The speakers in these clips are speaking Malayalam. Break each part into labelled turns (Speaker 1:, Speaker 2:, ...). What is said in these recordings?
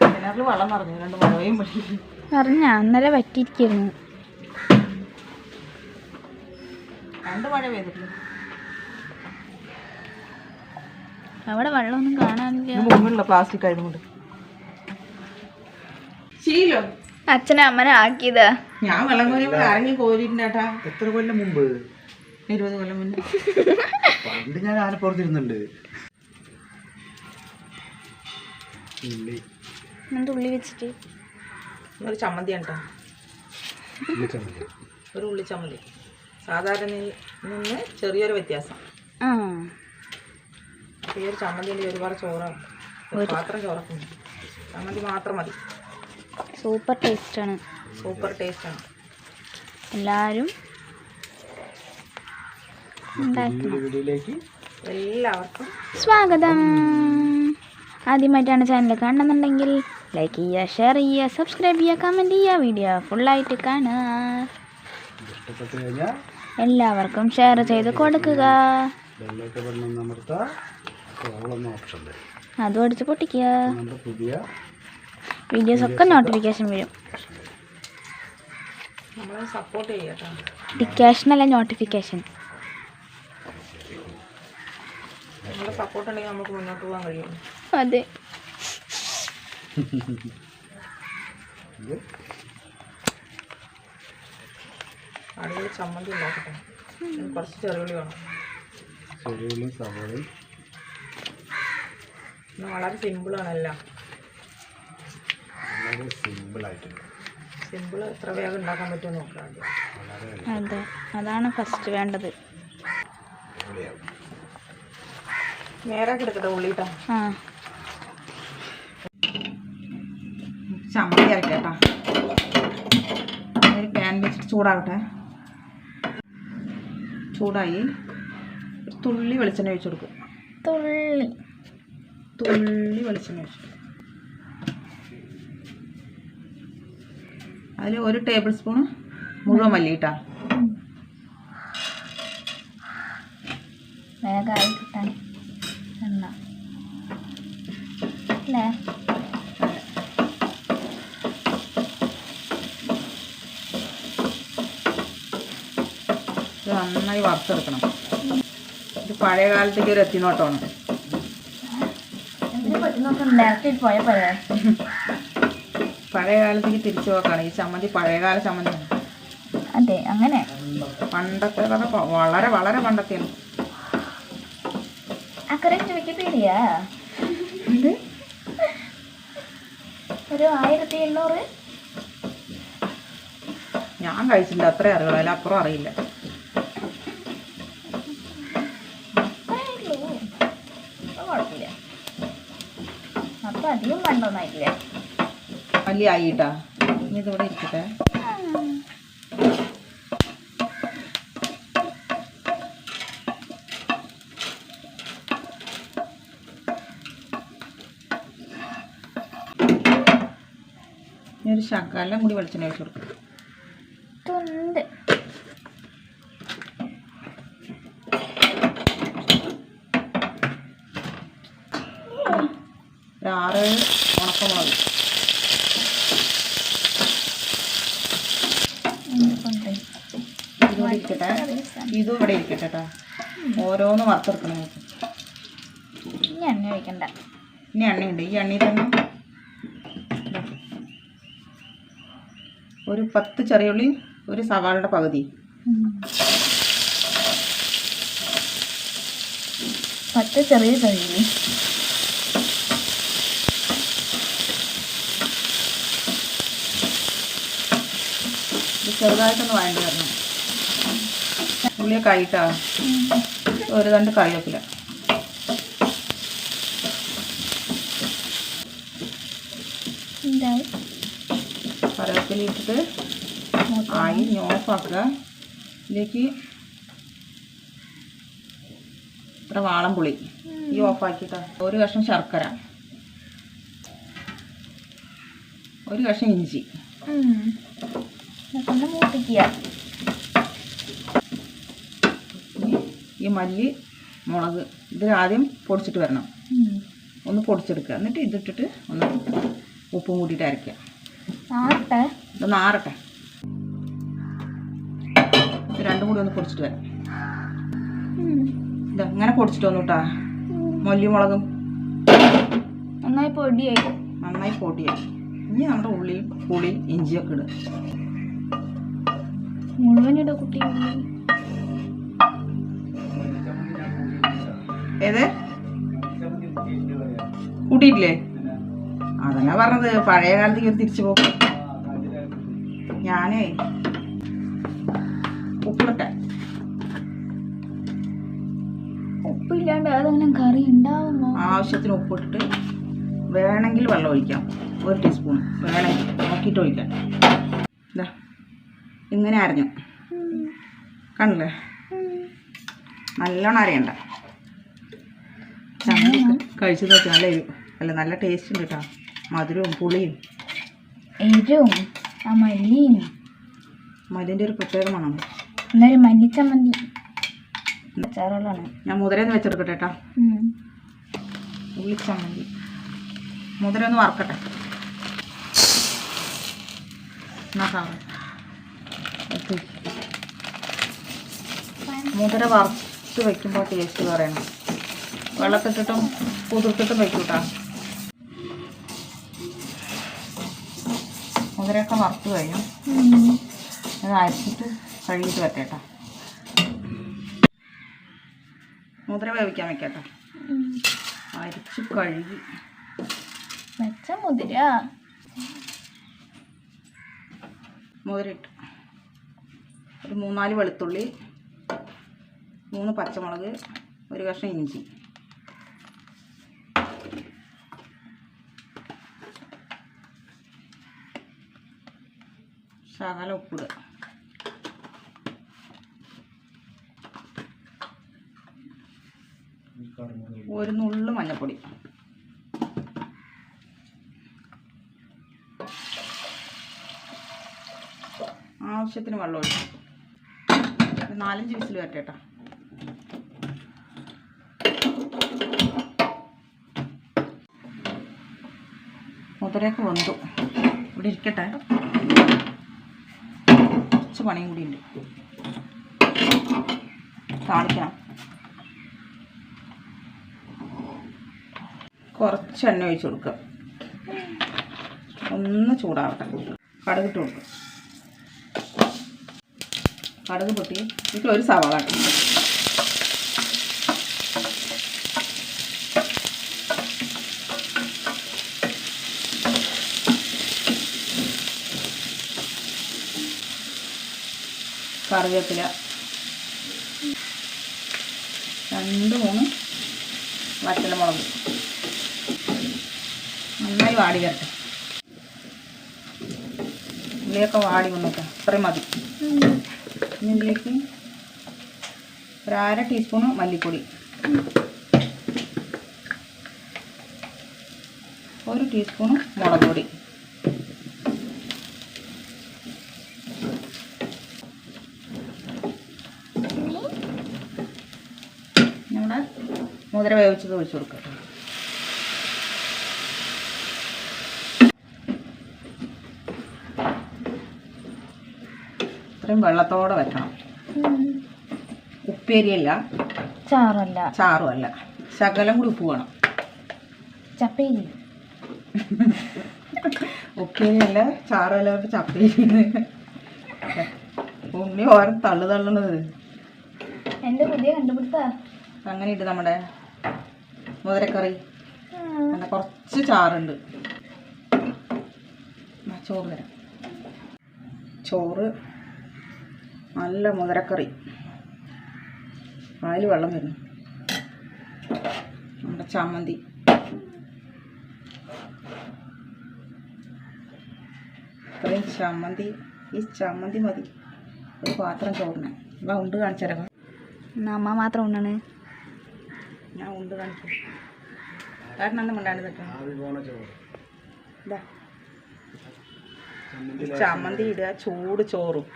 Speaker 1: കിണറിൽ വെള്ളം നിറഞ്ഞു. രണ്ട് മഴയും പറ്റി
Speaker 2: പറഞ്ഞ അന്നലെ വറ്റിയിരിക്കുന്നു.
Speaker 1: രണ്ട് മഴ പെയ്തിട്ടില്ല.
Speaker 2: അവിടെ വെള്ളമൊന്നും കാണാനില്ല.
Speaker 1: പ്ലാസ്റ്റിക് ആയതുകൊണ്ട് ശീലോ?
Speaker 2: അച്ഛനെ അമ്മനെ ആക്കിയതാ.
Speaker 1: ഞാൻ വെള്ളം കോരി അരങ്ങി കോരിട്ടുണ്ടാട്ടാ
Speaker 3: എത്ര കൊല്ലം മുമ്പ്?
Speaker 1: ഇരുപത് കൊല്ലം മുന്നേ.
Speaker 3: പണ്ട് ഞാൻ ആനപ്പുറത്തിരുന്നുണ്ട്. ഉള്ളി.
Speaker 2: എന്നിട്ട് ഉള്ളി വെച്ചിട്ട്?
Speaker 1: ഒരു ചമ്മന്തി കേട്ടോ. ഒരു ഉള്ളി ചമ്മന്തി. സാധാരണ നിന്ന് ചെറിയൊരു വ്യത്യാസം.
Speaker 2: ആ.
Speaker 1: ഈ ഒരു ചമ്മന്തി ഒരുപാട് ചോറാണ് ഒരു പാത്രം ചോറൊക്കെ ചമ്മന്തി മാത്രം മതി.
Speaker 2: സൂപ്പർ ടേസ്റ്റാണ്.
Speaker 1: സൂപ്പർ ടേസ്റ്റാണ്.
Speaker 2: എല്ലാവരും
Speaker 3: വീഡിയോയിലേക്ക്
Speaker 1: എല്ലാവർക്കും
Speaker 2: സ്വാഗതം. ആദ്യമായിട്ടാണ് ചാനൽ കാണണമെന്നുണ്ടെങ്കിൽ ലൈക്ക് ചെയ്യുക ഷെയർ ചെയ്യുക സബ്സ്ക്രൈബ് ചെയ്യുക കമന്റ് ചെയ്യുക. വീഡിയോ ഫുള്ളായിട്ട് കാണുക എല്ലാവർക്കും ഷെയർ ചെയ്ത് കൊടുക്കുക. അതും അടിച്ച് പൊട്ടിക്കുക. വീഡിയോസ് ഒക്കെ നോട്ടിഫിക്കേഷൻ വരും.
Speaker 1: ഡിക്കാഷൻ സപ്പോർട്ട് ചെയ്യട്ടോ
Speaker 2: ഡിക്കേഷൻ അല്ല നോട്ടിഫിക്കേഷൻ
Speaker 1: സപ്പോർട്ട് ഉണ്ടെങ്കിൽ നമുക്ക് മുന്നോട്ട് പോകാൻ കഴിയും
Speaker 2: അതെ.
Speaker 1: അടിപൊളി ചമ്മന്തി ഉണ്ടാക്കട്ടെ. കുറച്ച് വേണം.
Speaker 3: സവോളയും.
Speaker 1: വളരെ സിമ്പിളാണ് എല്ലാം.
Speaker 3: വളരെ സിമ്പിളായിട്ടുണ്ട്
Speaker 1: സിമ്പിൾ എത്ര വേഗം ഉണ്ടാക്കാൻ പറ്റുമോ നോക്കാം
Speaker 2: അതെ. അതാണ് ഫസ്റ്റ് വേണ്ടത്.
Speaker 1: നേരെ കിടക്കട്ടെ ഉള്ളിട്ടാ.
Speaker 2: ആ.
Speaker 1: ചമ്മന്തി കേട്ടോ. ഒരു പാൻ വെച്ചിട്ട് ചൂടാവട്ടെ. ചൂടായി. ഒരു തുള്ളി വെളിച്ചെണ്ണ ഒഴിച്ചു കൊടുക്കും.
Speaker 2: തുള്ളി.
Speaker 1: തുള്ളി വെളിച്ചെണ്ണ ഒഴിച്ചു അതിൽ ഒരു ടേബിൾ സ്പൂൺ മുഴുവൻ മല്ലിയിട്ടാ
Speaker 2: വേഗമായി കിട്ടാൻ എന്നാ അല്ലേ?
Speaker 1: നന്നായി വറുത്തെടുക്കണം. ഇത് പഴയ കാലത്തേക്ക് ഒരു എത്തിനോട്ടമാണ്. പഴയ കാലത്തേക്ക് തിരിച്ചു നോക്കാണ്. ഈ ചമ്മന്തി പഴയകാല ചമ്മന്തിയാണ്
Speaker 2: അതെ അങ്ങനെ.
Speaker 1: പണ്ടത്തെ വളരെ വളരെ പണ്ടത്തെയാണ്.
Speaker 2: വിക്കിപീഡിയ ഒരു ആയിരത്തി എണ്ണൂറ്?
Speaker 1: ഞാൻ കഴിച്ചിട്ടുണ്ട്. അത്രേ അറിയുള്ളൂ അതിലപ്പുറം അറിയില്ല
Speaker 2: അത്രേ ഉള്ളൂ. അത് കുഴപ്പമില്ല അധികം പണ്ടൊന്നായിട്ടില്ല
Speaker 1: വലിയ ആയിട്ടാ ഇനി ഇതിവിടെ ഇരിക്കട്ടെ. ഒരു ശകലം കൂടി വെളിച്ചെണ്ണ ഒഴിച്ച് കൊടുക്കും. ഇരിക്കട്ടെ. ഇതും ഇവിടെ ഇരിക്കട്ടെ കേട്ടോ ഓരോന്ന് വറുത്തെടുക്കണം
Speaker 2: ഇനി എണ്ണ ഒഴിക്കണ്ട.
Speaker 1: ഇനി എണ്ണയുണ്ട്. ഈ എണ്ണയിൽ തന്നെ. ഒരു പത്ത് ചെറിയുള്ളി ഒരു സവാളയുടെ പകുതി.
Speaker 2: പത്ത് ചെറിയ ചെറിയ
Speaker 1: ഇത് ചെറുതായിട്ടൊന്ന് വഴണ്ടി വരണം. ഉള്ളിയൊക്കെ ആയിട്ടാ ഒരു രണ്ട്
Speaker 2: എന്തായി?
Speaker 1: കറിവേപ്പില ഇട്ടിട്ട് ആയി ഓഫാക്കുക ഇതിലേക്ക് ഇത്ര വാളം പുളി. ഈ ഓഫാക്കിട്ടാ ഒരു കഷ്ണം ശർക്കര. ഒരു കഷ്ണം ഇഞ്ചി.
Speaker 2: മൂപ്പിക്കുക.
Speaker 1: ഈ മല്ലി മുളക് ഇത് ആദ്യം പൊടിച്ചിട്ട് വരണം. ഒന്ന് പൊടിച്ചെടുക്കുക. എന്നിട്ട് ഇതിട്ടിട്ട് ഒന്ന് ഉപ്പും കൂട്ടിയിട്ട് അരയ്ക്കുക.
Speaker 2: ആറട്ടെ
Speaker 1: ഇതൊന്ന് ആറട്ടെ രണ്ടും കൂടി ഒന്ന് പൊടിച്ചിട്ട് വരാം. ഇതാ ഇങ്ങനെ പൊടിച്ചിട്ട് വന്നു കേട്ടാ മല്ലിമുളകും
Speaker 2: നന്നായി പൊടിയായി.
Speaker 1: നന്നായി പൊടിയായി. ഇനി നമ്മുടെ ഉള്ളിയും പുളിയും ഇഞ്ചിയൊക്കെ ഇടുക
Speaker 2: മുഴുവൻ ഇടുക കുട്ടി.
Speaker 1: ഏത്? കൂട്ടിയിട്ടില്ലേ? അതന്നെ പറഞ്ഞത്. പഴയ കാലത്തേക്ക് തിരിച്ചു പോകും ഞാനേ ഉപ്പിട്ടെ
Speaker 2: ഉപ്പില്ലാണ്ട് അതങ്ങനെ കറി ഉണ്ടാവുമോ
Speaker 1: ആവശ്യത്തിന് ഉപ്പിട്ടിട്ട് വേണമെങ്കിൽ വെള്ളം ഒഴിക്കാം. ഒരു ടീസ്പൂൺ. വേണമെങ്കിൽ നോക്കിയിട്ട് ഒഴിക്കാം. ഇതാ ഇങ്ങനെ അരഞ്ഞു. കണ്ടില്ലേ? നല്ലോണം അരയണ്ട. ചമ്മന്തി കഴിച്ചു നോക്കി നല്ല എരിവ് അല്ല നല്ല ടേസ്റ്റ് ഉണ്ട് കേട്ടോ മധുരവും പുളിയും.
Speaker 2: എരിവും ആ മല്ലിയും.
Speaker 1: മല്ലിന്റെ ഒരു പ്രത്യേക മണം
Speaker 2: എന്നൊരു മല്ലിച്ചമ്മന്തി അച്ചാറുകളാണ്.
Speaker 1: ഞാൻ മുതിരന്ന് വെച്ചെടുക്കട്ടെ കേട്ടോ ഉള്ളിച്ചമ്മന്തി മുതിര ഒന്ന് വറക്കട്ടെ. മുതിര വറുത്ത് വെക്കുമ്പോൾ ടേസ്റ്റ് പറയണം. വെള്ളത്തിട്ടിട്ടും കുതിർത്തിട്ടും വെക്കും കേട്ടോ മുതിരയൊക്കെ വറുത്ത് കഴിഞ്ഞു. അത് അരച്ചിട്ട് കഴുകിയിട്ട് വെക്കേട്ടോ മുതിര വേവിക്കാൻ വെക്കട്ടെ. അരിച്ച് കഴുകി.
Speaker 2: വെച്ച മുതിര.
Speaker 1: മുതിര ഇട്ടു ഒരു മൂന്നാൽ വെളുത്തുള്ളി മൂന്ന് പച്ചമുളക് ഒരു കഷ്ണം ഇഞ്ചി. ശകല ഉപ്പിടുക ഒരു നുള്ളു മഞ്ഞപ്പൊടി. ആവശ്യത്തിന് വെള്ളം ഒഴിച്ചു നാലഞ്ച് വിസിൽ വരട്ടെ മുതലേക്ക് വന്നു. ഇവിടെ ഇരിക്കട്ടെ. പണിയും കൂടി ഉണ്ട്. താളിക്കണം. കുറച്ച് എണ്ണ ഒഴിച്ച് കൊടുക്കുക. ഒന്ന് ചൂടാവട്ടെ. കടുകിട്ട് കൊടുക്കുക. കടുക് പൊട്ടി. ഇതിൽ ഒരു സവാള ഇട്ടു. കറിവേപ്പില. രണ്ട് മൂന്ന് വറ്റലമുളക് നന്നായി വാടി വരട്ടെ. ഉള്ളിയൊക്കെ വാടി വന്നിട്ട് അത്രയും മതി. ഇനി ഇതിലേക്ക് ഒരു അര ടീസ്പൂണ് മല്ലിപ്പൊടി. ഒരു ടീസ്പൂണ് മുളക് പൊടി നമ്മുടെ മുതിര വേവിച്ചത് ഒഴിച്ചു കൊടുക്കട്ടെ ഇത്രയും വെള്ളത്തോടെ വെക്കണം ഉപ്പേരിയല്ല.
Speaker 2: ചാറല്ല
Speaker 1: ചാറും അല്ല ശകലം കൂടി ഉപ്പ് വേണം.
Speaker 2: ചപ്പേരി.
Speaker 1: ഉപ്പേരിയല്ല ചാറല്ല ചപ്പേരി ഉണ്ണി ഓരോ തള്ളു തള്ളണത്.
Speaker 2: എന്റെ പുതിയ കണ്ടുപിടുത്ത
Speaker 1: അങ്ങനെ ഇട്ട് നമ്മുടെ മുതിരക്കറി. അങ്ങനെ കുറച്ച് ചാറുണ്ട്. ചോറ് തരാം. ചോറ് നല്ല മുതിരക്കറി. അതിൽ വെള്ളം വരുന്നു. നമ്മുടെ ചമ്മന്തി. ഇത്രയും ചമ്മന്തി. ഈ ചമ്മന്തി മതി. ഒരു പാത്രം ചോറിന്. ഇവ ഉണ്ട് കാണിച്ചേരാം
Speaker 2: അമ്മ മാത്രം ഉണ്ണാണ്?
Speaker 1: ഞാൻ ഉണ്ട് കാണിച്ചു കാരണം ഒന്നും ഇതാ ഈ ചമ്മന്തി ഇടുക ചൂട് ചോറും.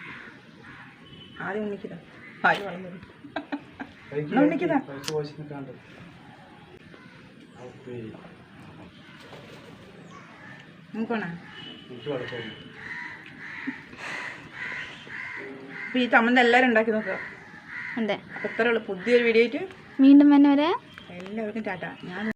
Speaker 1: ആദ്യം ഉണ്ണിക്കതാ.
Speaker 3: പാൽ
Speaker 1: വളർന്നു ഉണ്ണിക്കതാ? അപ്പോൾ ഈ ചമ്മന്തി എല്ലാവരും ഉണ്ടാക്കി നോക്കുക
Speaker 2: അതെ
Speaker 1: അപ്പോൾ ഇത്രയുള്ള പുതിയൊരു വീഡിയോ ആയിട്ട്
Speaker 2: വീണ്ടും വന്നവരെ
Speaker 1: എല്ലാവർക്കും ടാറ്റ. ഞാൻ